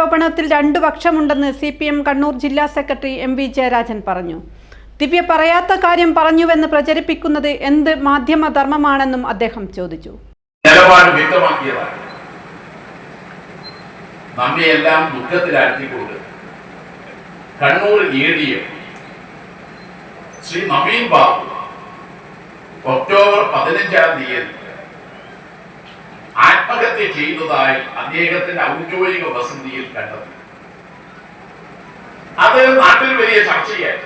ആരോപണത്തിൽ രണ്ടു പക്ഷമുണ്ടെന്ന് സി പി എം കണ്ണൂർ ജില്ലാ സെക്രട്ടറി എം വി ജയരാജൻ പറഞ്ഞു. ദിവ്യ പറയാത്ത കാര്യം പറഞ്ഞുവെന്ന് പ്രചരിപ്പിക്കുന്നത് എന്ത് മാധ്യമധർമ്മമാണെന്നും അദ്ദേഹം ചോദിച്ചു. ഒക്ടോബർ പതിനഞ്ചാം തീയതി ആത്മഹത്യ ചെയ്യുന്നതായി അദ്ദേഹത്തിന്റെ ഔദ്യോഗിക വസന്തിയിൽ കണ്ടെത്തി. അത് നാട്ടിൽ വലിയ ചർച്ചയായി.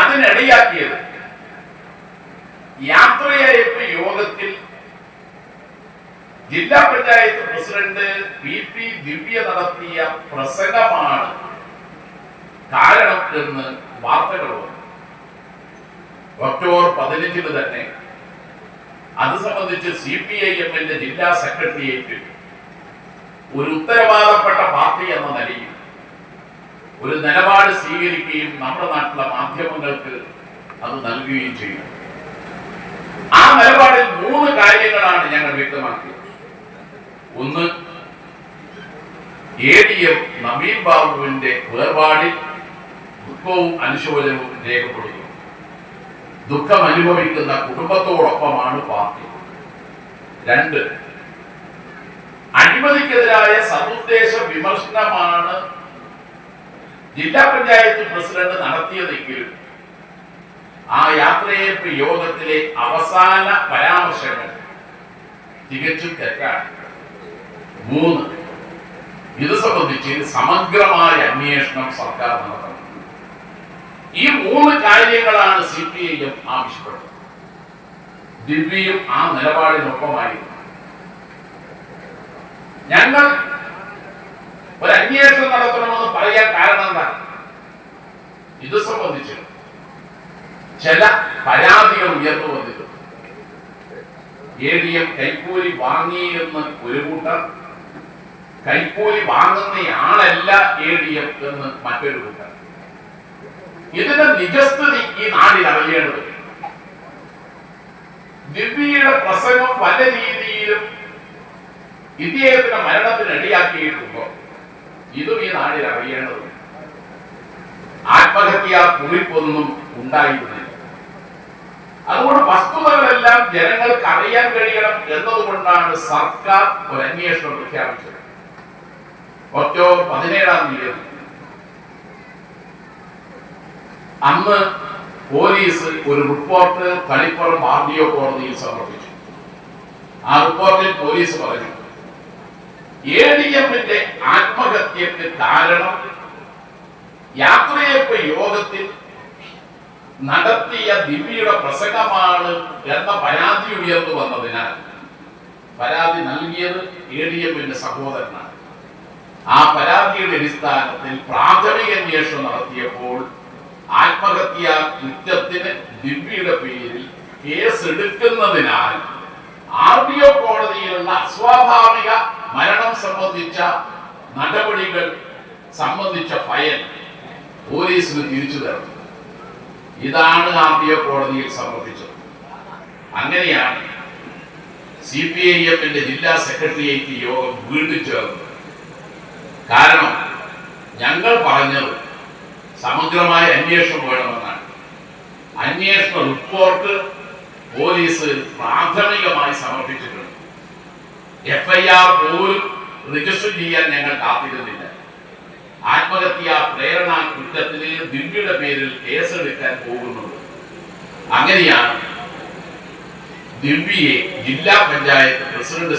അതിനിടയാക്കിയത് യാത്രയയപ്പ് യോഗത്തിൽ ജില്ലാ panchayat president P P Divya നടത്തിയ പ്രസംഗമാണ് കാരണം എന്ന് വാർത്തകൾ ഒക്ടോബർ പതിനഞ്ചിന് തന്നെ അത് സംബന്ധിച്ച് സി പി ഐ എമ്മിന്റെ ജില്ലാ സെക്രട്ടേറിയറ്റ് ഒരു ഉത്തരവാദപ്പെട്ട പാർട്ടി എന്ന നിലയിൽ ഒരു നിലപാട് സ്വീകരിക്കുകയും നമ്മുടെ നാട്ടിലെ മാധ്യമങ്ങൾക്ക് അത് നൽകുകയും ചെയ്യും ആ നിലപാടിൽ മൂന്ന് കാര്യങ്ങളാണ് ഞങ്ങൾ വ്യക്തമാക്കിയത്. ഒന്ന് എ ഡി എം നവീൻ ബാബുവിന്റെ വേർപാടിൽ ദുഃഖവും അനുശോചനവും രേഖപ്പെടുത്തുന്നു ദുഃഖം അനുഭവിക്കുന്ന കുടുംബത്തോടൊപ്പമാണ് പാർട്ടി. രണ്ട് അഴിമതിക്കെതിരായ സതുദ്ദേശ വിമർശനമാണ് ജില്ലാ പഞ്ചായത്ത് പ്രസിഡന്റ് നടത്തിയതെങ്കിലും ആ യാത്രയേപ്പ് യോഗത്തിലെ അവസാന പരാമർശങ്ങൾ തികച്ചും തെറ്റാണ്. മൂന്ന് ഇത് സംബന്ധിച്ച് സമഗ്രമായ അന്വേഷണം സർക്കാർ നടത്തണം. ഈ മൂന്ന് കാര്യങ്ങളാണ് സി പി ഐ എം ആവശ്യപ്പെട്ടത്. ദിവ്യയും ആ നിലപാടിനൊപ്പമായിരുന്നു ഞങ്ങൾ ഒരു അന്വേഷണം നടത്തണമെന്ന് പറയാൻ കാരണം എന്താണ് ഇത് സംബന്ധിച്ച് ചില പരാതികൾ ഉയർന്നു വന്നിട്ടുണ്ട്. എ ഡി എം കൈക്കൂലി വാങ്ങിയെന്ന് ഒരു കൂട്ടർ കൈക്കൂലി വാങ്ങുന്നയാളല്ല എ ഡി എം എന്ന് മറ്റൊരു കൂട്ടർ. ഇതിന്റെ നിജസ്ഥിതി ഈ നാടിൽ അറിയേണ്ടത്. ദിവ്യയുടെ പ്രസംഗം പല രീതിയിലും ഇദ്ദേഹത്തിന്റെ മരണത്തിന് ഇടയാക്കിയിട്ടുണ്ടോ? ഇതും ഈ നാടിൽ അറിയേണ്ടത് ആത്മഹത്യാ കുറിപ്പൊന്നും ഉണ്ടായിരുന്നില്ല. അതുകൊണ്ട് വസ്തുതകളെല്ലാം ജനങ്ങൾക്ക് അറിയാൻ കഴിയണം എന്നതുകൊണ്ടാണ് സർക്കാർ ഒരു അന്വേഷണം പ്രഖ്യാപിച്ചത്. ഒക്ടോബർ പതിനേഴാം തീയതി അന്ന് പോലീസ് ഒരു report Taliparamba R D O കോടതിയിൽ സമർപ്പിച്ചു. ആ റിപ്പോർട്ടിൽ പോലീസ് പറഞ്ഞു എ ഡി എമ്മിന്റെ ആത്മഹത്യക്ക് കാരണം യാത്രയപ്പ് യോഗത്തിൽ നടത്തിയ ദിവ്യയുടെ പ്രസംഗമാണ് എന്ന പരാതി ഉയർന്നു വന്നതിനാൽ പരാതി നൽകിയത് എ ഡി എമ്മിന്റെ സഹോദരനാണ്. ആ പരാതിയുടെ അടിസ്ഥാനത്തിൽ പ്രാഥമിക അന്വേഷണം നടത്തിയപ്പോൾ ആത്മഹത്യ കുറ്റത്തിന് ദിവ്യയുടെ പേരിൽ കേസ് എടുക്കുന്നതിനാൽ ആർ ഡി ഒ കോടതിയിലുള്ള അസ്വാഭാവിക മരണം സംബന്ധിച്ച നടപടികൾ സംബന്ധിച്ച ഫയൽ പോലീസിന് തിരിച്ചു തരണം. ഇതാണ് ആർ ഡി ഒ കോടതിയിൽ സമർപ്പിച്ചത്. അങ്ങനെയാണ് സി പി ഐ എമ്മിന്റെ ജില്ലാ സെക്രട്ടേറിയറ്റ് യോഗം വീണ്ടും ചേർന്നത്. കാരണം ഞങ്ങൾ പറഞ്ഞത് സമഗ്രമായ അന്വേഷണം വേണമെന്നാണ്. അന്വേഷണ റിപ്പോർട്ട് പോലീസ് പ്രാഥമികമായി സമർപ്പിച്ചിട്ടുണ്ട്. എഫ്ഐആർ പോലും രജിസ്റ്റർ ചെയ്യാൻ ഞങ്ങൾ കാത്തിരുന്നില്ല. ആത്മഹത്യാ പ്രേരണ കുറ്റത്തിന് ദിവ്യയുടെ പേരിൽ കേസെടുക്കാൻ പോകുന്നത്. അങ്ങനെയാണ് ദിവ്യയെ ജില്ലാ പഞ്ചായത്ത് പ്രസിഡന്റ്